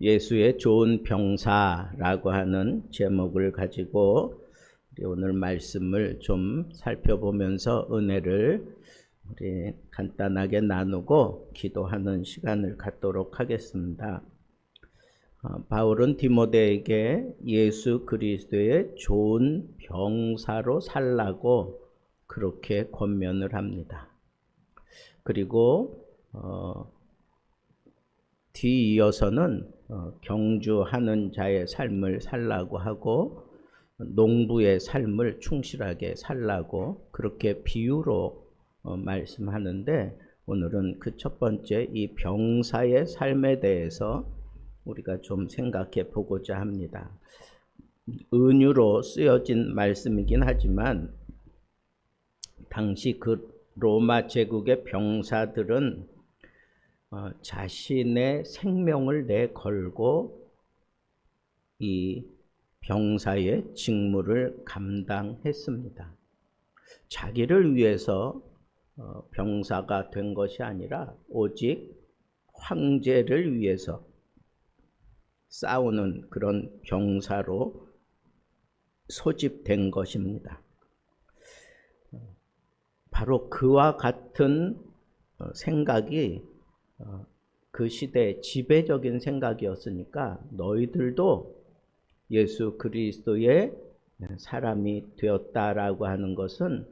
예수의 좋은 병사라고 하는 제목을 가지고 우리 오늘 말씀을 좀 살펴보면서 은혜를 우리 간단하게 나누고 기도하는 시간을 갖도록 하겠습니다. 어, 바울은 디모데에게 예수 그리스도의 좋은 병사로 살라고 그렇게 권면을 합니다. 그리고 어, 뒤이어서는 어, 경주하는 자의 삶을 살라고 하고 농부의 삶을 충실하게 살라고 그렇게 비유로 어, 말씀하는데 오늘은 그 첫 번째 이 병사의 삶에 대해서 우리가 좀 생각해 보고자 합니다. 은유로 쓰여진 말씀이긴 하지만 당시 그 로마 제국의 병사들은 어, 자신의 생명을 내걸고 이 병사의 직무를 감당했습니다. 자기를 위해서 어, 병사가 된 것이 아니라 오직 황제를 위해서 싸우는 그런 병사로 소집된 것입니다. 바로 그와 같은 어, 생각이 어, 그 시대의 지배적인 생각이었으니까 너희들도 예수 그리스도의 사람이 되었다라고 하는 것은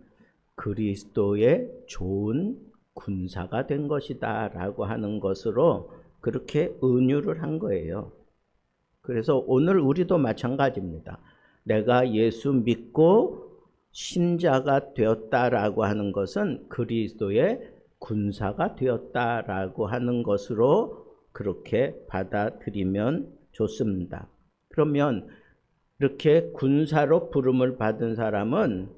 그리스도의 좋은 군사가 된 것이다라고 하는 것으로 그렇게 은유를 한 거예요. 그래서 오늘 우리도 마찬가지입니다. 내가 예수 믿고 신자가 되었다라고 하는 것은 그리스도의 군사가 되었다라고 하는 것으로 그렇게 받아들이면 좋습니다. 그러면 이렇게 군사로 부름을 받은 사람은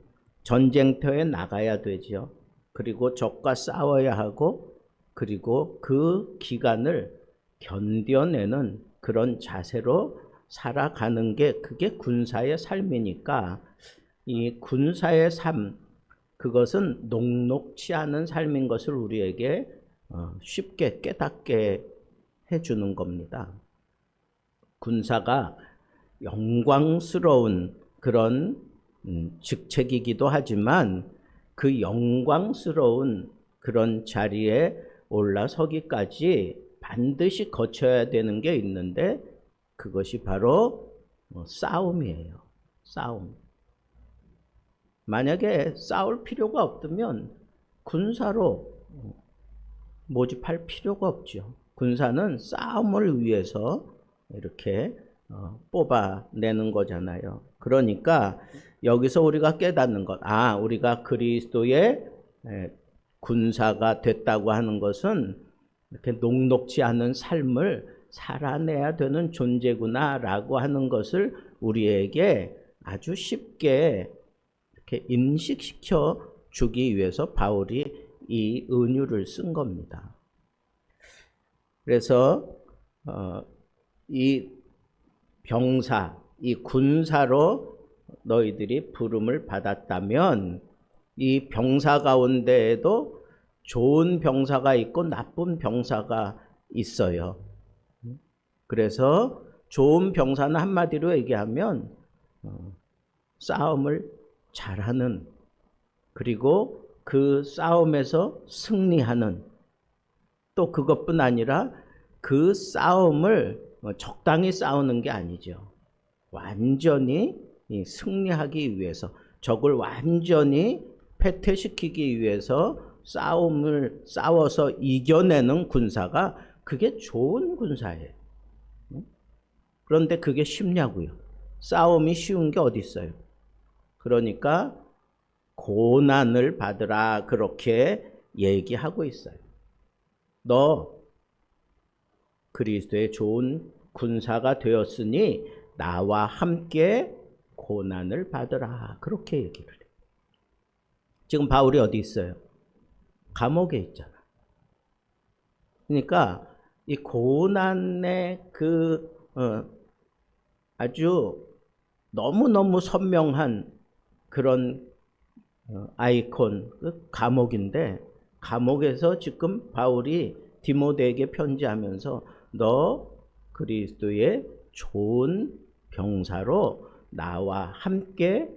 전쟁터에 나가야 되지요. 그리고 적과 싸워야 하고 그리고 그 기간을 견뎌내는 그런 자세로 살아가는 게 그게 군사의 삶이니까 이 군사의 삶 그것은 녹록치 않은 삶인 것을 우리에게 어, 쉽게 깨닫게 해주는 겁니다. 군사가 영광스러운 그런 음, 직책이기도 하지만 그 영광스러운 그런 자리에 올라서기까지 반드시 거쳐야 되는 게 있는데 그것이 바로 뭐 싸움이에요. 싸움. 만약에 싸울 필요가 없다면 군사로 모집할 필요가 없죠. 군사는 싸움을 위해서 이렇게 어, 뽑아내는 거잖아요. 그러니까 여기서 우리가 깨닫는 것, 아, 우리가 그리스도의 군사가 됐다고 하는 것은 이렇게 녹록지 않은 삶을 살아내야 되는 존재구나라고 하는 것을 우리에게 아주 쉽게 이렇게 인식시켜 주기 위해서 바울이 이 은유를 쓴 겁니다. 그래서 어, 이 병사, 이 군사로 너희들이 부름을 받았다면 이 병사 가운데에도 좋은 병사가 있고 나쁜 병사가 있어요. 그래서 좋은 병사는 한마디로 얘기하면 어, 싸움을 잘하는 그리고 그 싸움에서 승리하는 또 그것뿐 아니라 그 싸움을 뭐 적당히 싸우는 게 아니죠. 완전히 승리하기 위해서 적을 완전히 패퇴시키기 위해서 싸움을 싸워서 이겨내는 군사가 그게 좋은 군사예요. 그런데 그게 쉽냐고요. 싸움이 쉬운 게 어디 있어요? 그러니까 고난을 받으라 그렇게 얘기하고 있어요. 너 그리스도의 좋은 군사가 되었으니 나와 함께 고난을 받으라 그렇게 얘기를 해요. 지금 바울이 어디 있어요? 감옥에 있잖아. 그러니까 이 고난의 그 어, 아주 너무너무 선명한 그런 어, 아이콘, 그 감옥인데 감옥에서 지금 바울이 디모데에게 편지하면서 너 그리스도의 좋은 병사로 나와 함께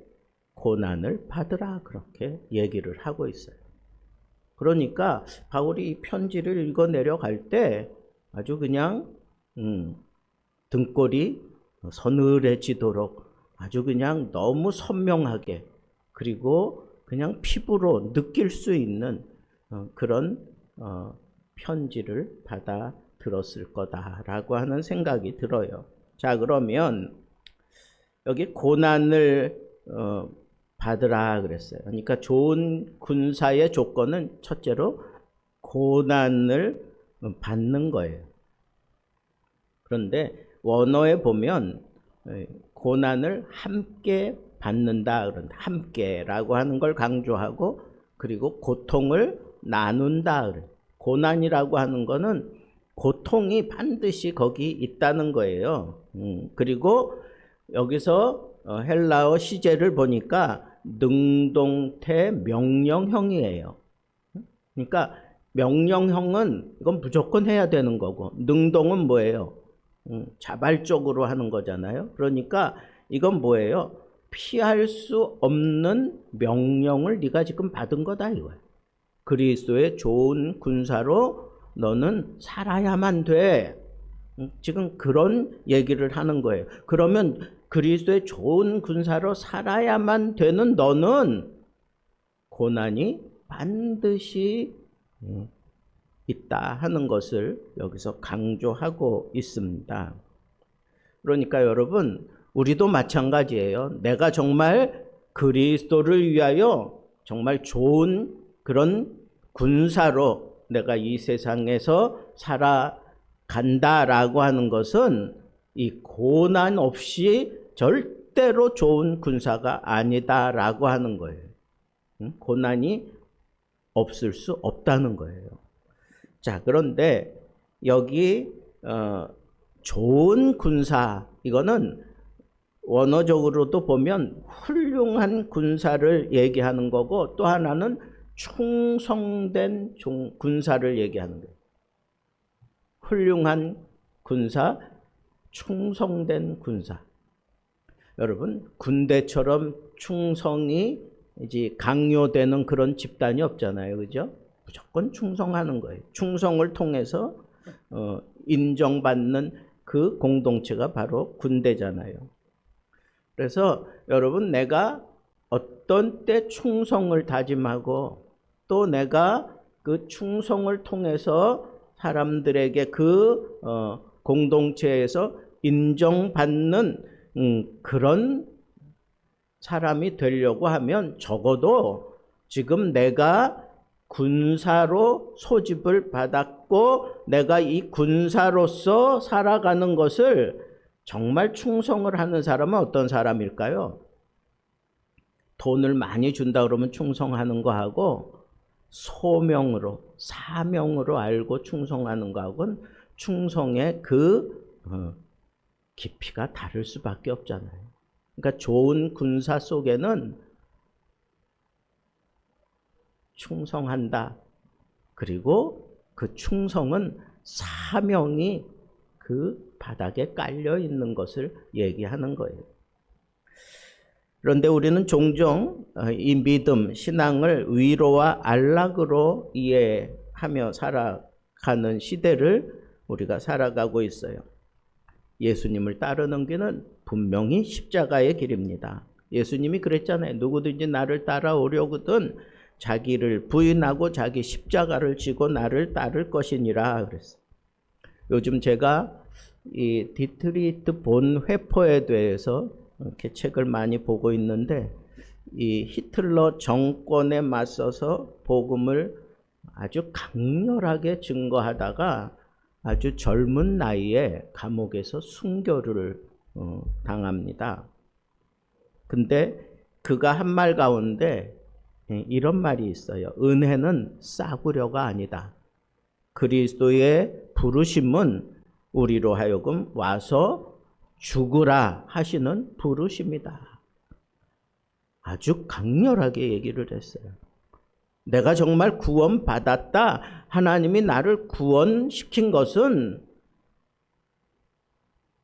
고난을 받으라 그렇게 얘기를 하고 있어요. 그러니까 바울이 이 편지를 읽어 내려갈 때 아주 그냥 음, 등골이 서늘해지도록 아주 그냥 너무 선명하게 그리고 그냥 피부로 느낄 수 있는 어, 그런 어, 편지를 받아 들었을 거다라고 하는 생각이 들어요. 자 그러면 여기 고난을 어, 받으라 그랬어요. 그러니까 좋은 군사의 조건은 첫째로 고난을 받는 거예요. 그런데 원어에 보면 에, 고난을 함께 받는다 그런다. 함께라고 하는 걸 강조하고 그리고 고통을 나눈다. 고난이라고 하는 거는 고통이 반드시 거기 있다는 거예요. 음, 그리고 여기서 어, 헬라어 시제를 보니까 능동태 명령형이에요. 그러니까 명령형은 이건 무조건 해야 되는 거고 능동은 뭐예요? 음, 자발적으로 하는 거잖아요. 그러니까 이건 뭐예요? 피할 수 없는 명령을 네가 지금 받은 거다 이거야. 그리스도의 좋은 군사로 너는 살아야만 돼. 음, 지금 그런 얘기를 하는 거예요. 그러면 그리스도의 좋은 군사로 살아야만 되는 너는 고난이 반드시 음, 있다 하는 것을 여기서 강조하고 있습니다. 그러니까 여러분, 우리도 마찬가지예요. 내가 정말 그리스도를 위하여 정말 좋은 그런 군사로 내가 이 세상에서 살아간다라고 하는 것은 이 고난 없이 절대로 좋은 군사가 아니다라고 하는 거예요. 응? 고난이 없을 수 없다는 거예요. 자, 그런데 여기 어, 좋은 군사 이거는 원어적으로도 보면 훌륭한 군사를 얘기하는 거고 또 하나는 충성된 종, 군사를 얘기하는 거예요. 훌륭한 군사, 충성된 군사. 여러분 군대처럼 충성이 이제 강요되는 그런 집단이 없잖아요, 그죠? 무조건 충성하는 거예요. 충성을 통해서 어, 인정받는 그 공동체가 바로 군대잖아요. 그래서 여러분 내가 어떤 때 충성을 다짐하고 또 내가 그 충성을 통해서 사람들에게 그 어, 공동체에서 인정받는 음, 그런 사람이 되려고 하면 적어도 지금 내가 군사로 소집을 받았고 내가 이 군사로서 살아가는 것을 정말 충성을 하는 사람은 어떤 사람일까요? 돈을 많이 준다 그러면 충성하는 거하고 소명으로 사명으로 알고 충성하는 거하고는 충성의 그 어, 깊이가 다를 수밖에 없잖아요. 그러니까 좋은 군사 속에는 충성한다. 그리고 그 충성은 사명이 그 바닥에 깔려 있는 것을 얘기하는 거예요. 그런데 우리는 종종 어, 이 믿음, 신앙을 위로와 안락으로 이해하며 살아가는 시대를 우리가 살아가고 있어요. 예수님을 따르는 길은 분명히 십자가의 길입니다. 예수님이 그랬잖아요. 누구든지 나를 따라오려거든 자기를 부인하고 자기 십자가를 지고 나를 따를 것이니라 그랬어요. 요즘 제가 이 디트리트 본 회포에 대해서 이렇게 책을 많이 보고 있는데 이 히틀러 정권에 맞서서 복음을 아주 강렬하게 증거하다가 아주 젊은 나이에 감옥에서 순교를 어, 당합니다. 근데 그가 한 말 가운데 예, 이런 말이 있어요. 은혜는 싸구려가 아니다. 그리스도의 부르심은 우리로 하여금 와서 죽으라 하시는 부르심이다. 아주 강렬하게 얘기를 했어요. 내가 정말 구원받았다. 하나님이 나를 구원시킨 것은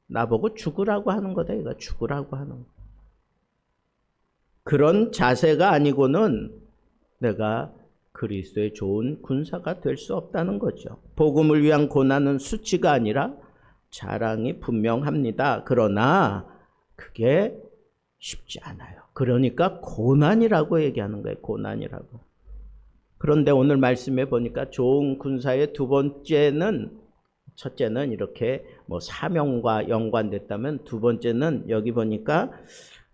나보고 죽으라고 하는 거다. 이거 죽으라고 하는 거. 그런 자세가 아니고는 내가 그리스도의 좋은 군사가 될 수 없다는 거죠. 복음을 위한 고난은 수치가 아니라 자랑이 분명합니다. 그러나 그게 쉽지 않아요. 그러니까 고난이라고 얘기하는 거예요. 고난이라고. 그런데 오늘 말씀해 보니까 좋은 군사의 두 번째는 첫째는 이렇게 뭐 사명과 연관됐다면 두 번째는 여기 보니까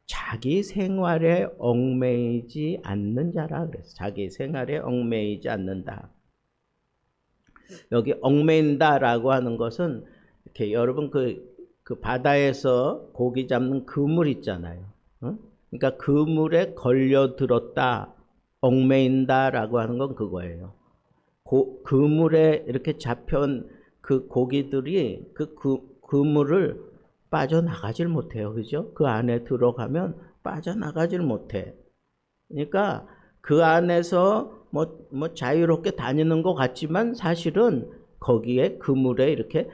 자기 생활에 얽매이지 않는 자라 그랬어. 자기 생활에 얽매이지 않는다. 여기 얽매인다라고 하는 것은 이렇게 여러분 그, 그 바다에서 고기 잡는 그물 있잖아요. 어? 그러니까 그물에 걸려들었다, 얽매인다라고 하는 건 그거예요. 고, 그물에 이렇게 잡혀온 그 고기들이 그, 그 그물을 빠져나가질 못해요. 그죠? 그 안에 들어가면 빠져나가질 못해. 그러니까 그 안에서 뭐, 뭐 자유롭게 다니는 것 같지만 사실은 거기에 그물에 이렇게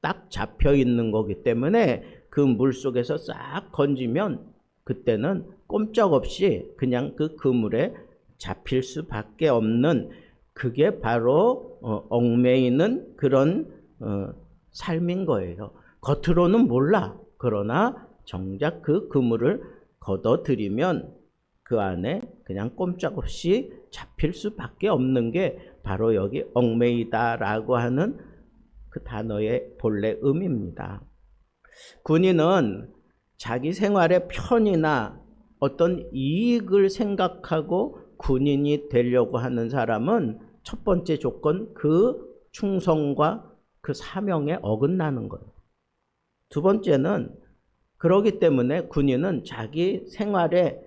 딱 잡혀 있는 거기 때문에 그 물 속에서 싹 건지면 그때는 꼼짝없이 그냥 그 그물에 잡힐 수밖에 없는 그게 바로 어, 얽매이는 그런 어, 삶인 거예요. 겉으로는 몰라. 그러나 정작 그 그물을 걷어들이면 그 안에 그냥 꼼짝없이 잡힐 수밖에 없는 게 바로 여기 얽매이다라고 하는 그 단어의 본래 의미입니다. 군인은 자기 생활의 편이나 어떤 이익을 생각하고 군인이 되려고 하는 사람은 첫 번째 조건 그 충성과 그 사명에 어긋나는 거예요. 두 번째는 그러기 때문에 군인은 자기 생활의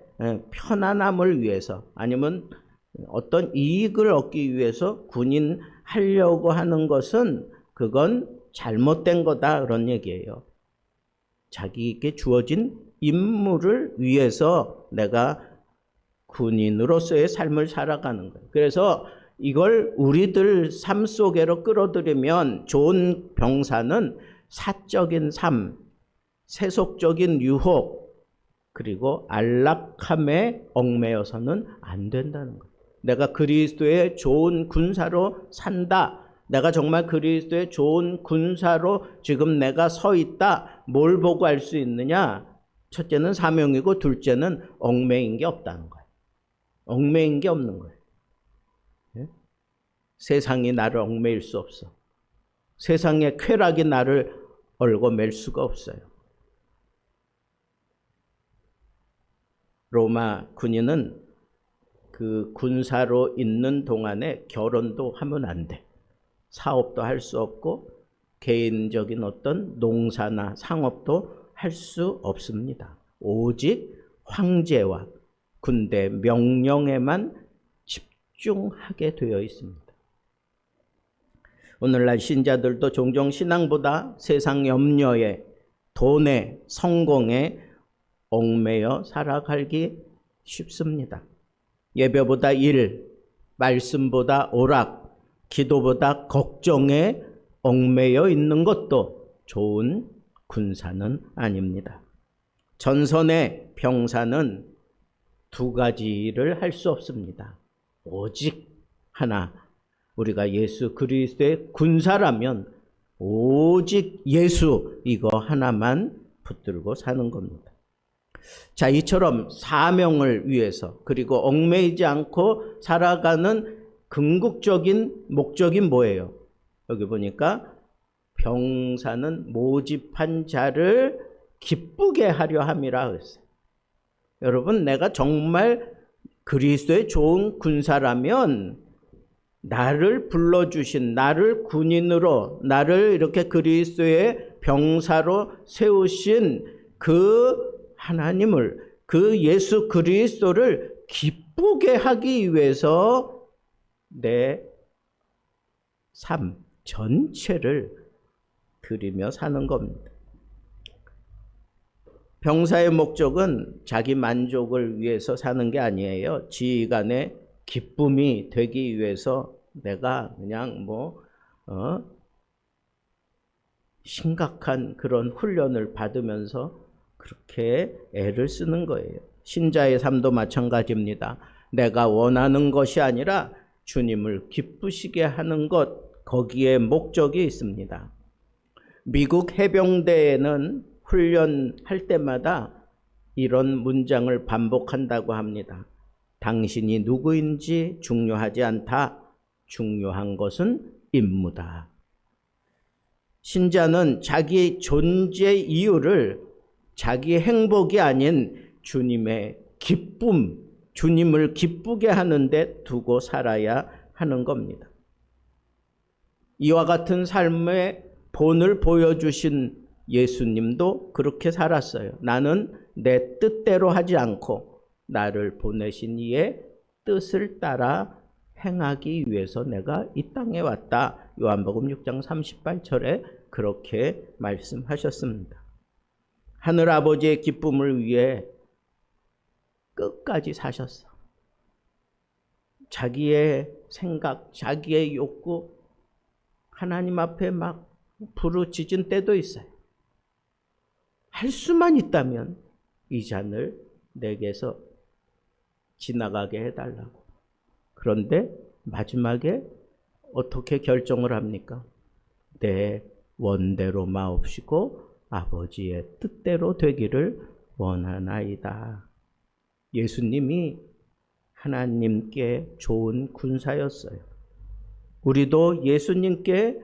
편안함을 위해서 아니면 어떤 이익을 얻기 위해서 군인 하려고 하는 것은 그건 잘못된 거다 그런 얘기예요. 자기에게 주어진 임무를 위해서 내가 군인으로서의 삶을 살아가는 거예요. 그래서 이걸 우리들 삶 속에로 끌어들이면 좋은 병사는 사적인 삶, 세속적인 유혹, 그리고 안락함에 얽매여서는 안 된다는 거예요. 내가 그리스도의 좋은 군사로 산다. 내가 정말 그리스도의 좋은 군사로 지금 내가 서 있다. 뭘 보고 알 수 있느냐? 첫째는 사명이고 둘째는 얽매인 게 없다는 거예요. 얽매인 게 없는 거예요. 예? 세상이 나를 얽매일 수 없어. 세상의 쾌락이 나를 얽어맬 수가 없어요. 로마 군인은 그 군사로 있는 동안에 결혼도 하면 안 돼. 사업도 할 수 없고 개인적인 어떤 농사나 상업도 할 수 없습니다. 오직 황제와 군대 명령에만 집중하게 되어 있습니다. 오늘날 신자들도 종종 신앙보다 세상 염려에 돈에 성공에 얽매여 살아가기 쉽습니다. 예배보다 일, 말씀보다 오락, 기도보다 걱정에 얽매여 있는 것도 좋은 군사는 아닙니다. 전선의 병사는 두 가지를 할 수 없습니다. 오직 하나, 우리가 예수 그리스도의 군사라면 오직 예수 이거 하나만 붙들고 사는 겁니다. 자, 이처럼 사명을 위해서 그리고 얽매이지 않고 살아가는 궁극적인 목적이 뭐예요? 여기 보니까 병사는 모집한 자를 기쁘게 하려 함이라 그랬어요. 여러분, 내가 정말 그리스도의 좋은 군사라면 나를 불러주신, 나를 군인으로, 나를 이렇게 그리스도의 병사로 세우신 그 하나님을, 그 예수 그리스도를 기쁘게 하기 위해서 내 삶 전체를 드리며 사는 겁니다. 병사의 목적은 자기 만족을 위해서 사는 게 아니에요. 지휘관의 기쁨이 되기 위해서 내가 그냥 뭐, 어, 심각한 그런 훈련을 받으면서 그렇게 애를 쓰는 거예요. 신자의 삶도 마찬가지입니다. 내가 원하는 것이 아니라 주님을 기쁘시게 하는 것, 거기에 목적이 있습니다. 미국 해병대에는 훈련할 때마다 이런 문장을 반복한다고 합니다. 당신이 누구인지 중요하지 않다. 중요한 것은 임무다. 신자는 자기 존재 이유를 자기 행복이 아닌 주님의 기쁨, 주님을 기쁘게 하는데 두고 살아야 하는 겁니다. 이와 같은 삶의 본을 보여주신 예수님도 그렇게 살았어요. 나는 내 뜻대로 하지 않고 나를 보내신 이의 뜻을 따라 행하기 위해서 내가 이 땅에 왔다. 요한복음 6장 38절에 그렇게 말씀하셨습니다. 하늘 아버지의 기쁨을 위해 끝까지 사셨어. 자기의 생각, 자기의 욕구, 하나님 앞에 막 부르짖은 때도 있어요. 할 수만 있다면 이 잔을 내게서 지나가게 해달라고. 그런데 마지막에 어떻게 결정을 합니까? 내 원대로 마옵시고 아버지의 뜻대로 되기를 원하나이다. 예수님이 하나님께 좋은 군사였어요. 우리도 예수님께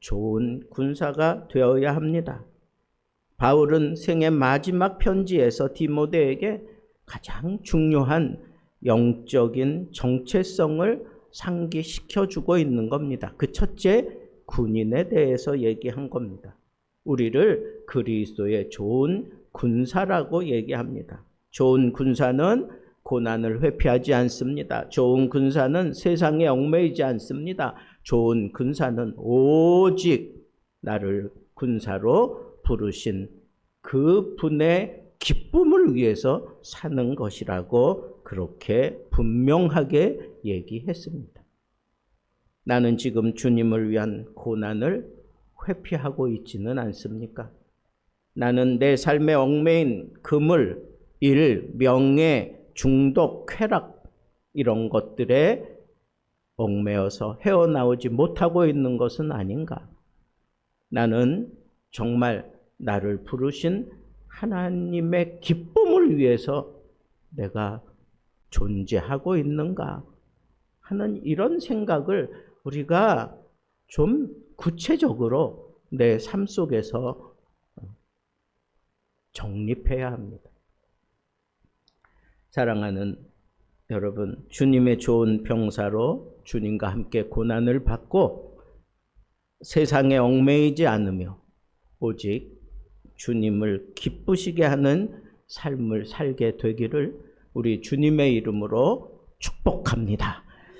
좋은 군사가 되어야 합니다. 바울은 생의 마지막 편지에서 디모데에게 가장 중요한 영적인 정체성을 상기시켜 주고 있는 겁니다. 그 첫째 군인에 대해서 얘기한 겁니다. 우리를 그리스도의 좋은 군사라고 얘기합니다. 좋은 군사는 고난을 회피하지 않습니다. 좋은 군사는 세상에 얽매이지 않습니다. 좋은 군사는 오직 나를 군사로 부르신 그 분의 기쁨을 위해서 사는 것이라고 그렇게 분명하게 얘기했습니다. 나는 지금 주님을 위한 고난을 회피하고 있지는 않습니까? 나는 내 삶의 얽매인 그물, 일, 명예, 중독, 쾌락 이런 것들에 얽매여서 헤어나오지 못하고 있는 것은 아닌가? 나는 정말 나를 부르신 하나님의 기쁨을 위해서 내가 존재하고 있는가 하는 이런 생각을 우리가 좀 구체적으로 내 삶 속에서 정립해야 합니다. 사랑하는 여러분, 주님의 좋은 병사로 주님과 함께 고난을 받고 세상에 얽매이지 않으며 오직 주님을 기쁘시게 하는 삶을 살게 되기를 우리 주님의 이름으로 축복합니다.